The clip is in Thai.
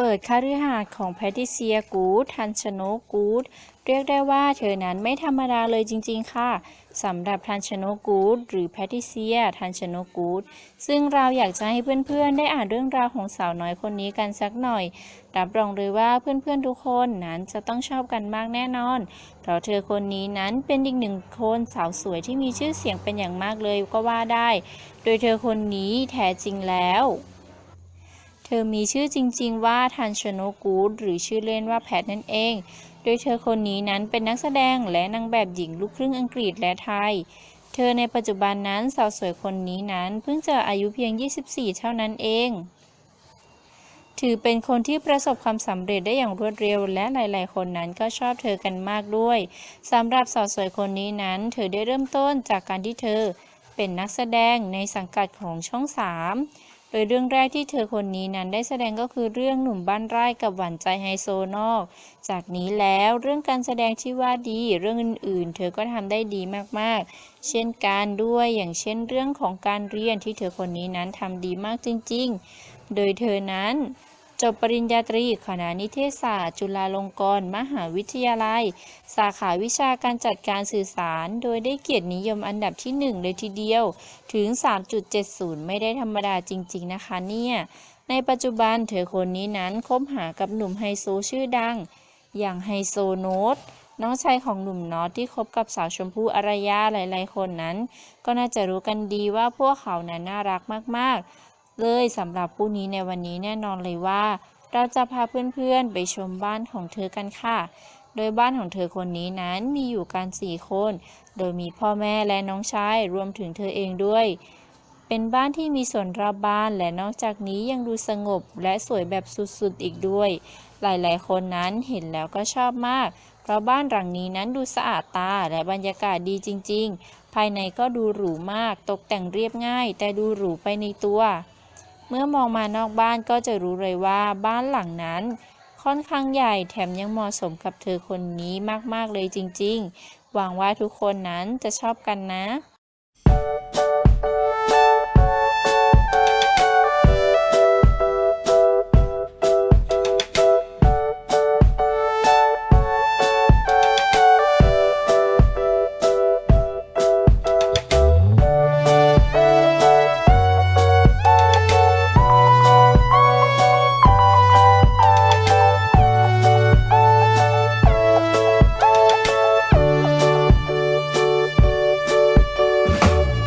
เปิดคฤหาสน์ของแพทิเซียกูดทันชโนกกูดเรียกได้ว่าเธอนั้นไม่ธรรมดาเลยจริง ๆ ค่ะสำหรับทันชโนกูดหรือแพทิเซียทันชโนกูดซึ่งเราอยากจะให้เพื่อนๆ ได้อ่านเรื่องราวของสาวน้อยคนนี้กันสักหน่อย รับรองเลยว่าเพื่อนๆทุกคนนั้นจะต้องชอบกันมากแน่นอน เพราะเธอคนนี้นั้นเป็นอีกหนึ่งคนสาวสวยที่มีชื่อเสียงเป็นอย่างมากเลยก็ว่าได้ โดยเธอคนนี้แท้จริงแล้ว เธอมีชื่อจริง ๆ ว่าทันชโนกูดหรือชื่อเล่นว่าแพทนั่นเอง โดยเธอคนนี้นั้นเป็นนักแสดงและนางแบบหญิงลูกครึ่งอังกฤษและไทย เธอในปัจจุบันนั้นสาวสวยคนนี้นั้นเพิ่งจะอายุเพียง 24 เท่านั้นเอง ถือเป็นคนที่ประสบความสำเร็จได้อย่างรวดเร็ว และหลาย ๆ คนนั้นก็ชอบเธอกันมากด้วยสำหรับสาวสวยคนนี้นั้น เธอได้เริ่มต้นจากการที่เธอเป็นนักแสดงในสังกัดของช่อง 3 โดยเรื่องแรกที่เธอคนนี้นั้นได้แสดงก็คือเรื่องหนุ่มบ้านไร่กับหวานใจไฮโซนอก จากนี้แล้วเรื่องการแสดงที่ว่าดีเรื่องอื่นๆ เธอก็ทำได้ดีมากๆ เช่นการด้วยอย่างเช่นเรื่องของการเรียนที่เธอคนนี้นั้นทำดีมากจริง ๆ โดยเธอนั้น จบปริญญาตรีคณะนิเทศศาสตร์ จุฬาลงกรณ์มหาวิทยาลัย สาขาวิชาการจัดการสื่อสาร โดยได้เกียรตินิยมอันดับที่ 1 เลยทีเดียว ถึง 3.70 ไม่ได้ธรรมดาจริง ๆ นะคะเนี่ย ในปัจจุบันเธอคนนี้นั้นคบหากับหนุ่มไฮโซชื่อดัง อย่างไฮโซโนตน้องชายของหนุ่มน็อตที่คบกับสาวชมพู่อารยาหลาย ๆ คนนั้น ก็น่าจะรู้กันดีว่าพวกเขานั้นน่ารักมาก ๆ เลยสำหรับผู้นี้ในวันนี้แน่นอนเลยว่า เราจะพาเพื่อนๆไปชมบ้านของเธอกันค่ะ โดยบ้านของเธอคนนี้นั้นมีอยู่กันสี่คน โดยมีพ่อแม่และน้องชายรวมถึงเธอเองด้วย เป็นบ้านที่มีสวนรอบบ้านและนอกจากนี้ยังดูสงบและสวยแบบสุดๆอีกด้วย หลายๆ คนนั้นเห็นแล้วก็ชอบมาก เพราะบ้านหลังนี้นั้นดูสะอาดตาและบรรยากาศดีจริง ๆ ภายในก็ดูหรูมาก ตกแต่งเรียบง่าย แต่ดูหรูไปในตัว เมื่อมองมานอกบ้านก็จะรู้เลยว่าบ้านหลังนั้นค่อนข้างใหญ่แถมยังเหมาะสมกับเธอคนนี้มาก ๆ เลยจริง ๆ หวังว่าทุกคนนั้นจะชอบกันนะ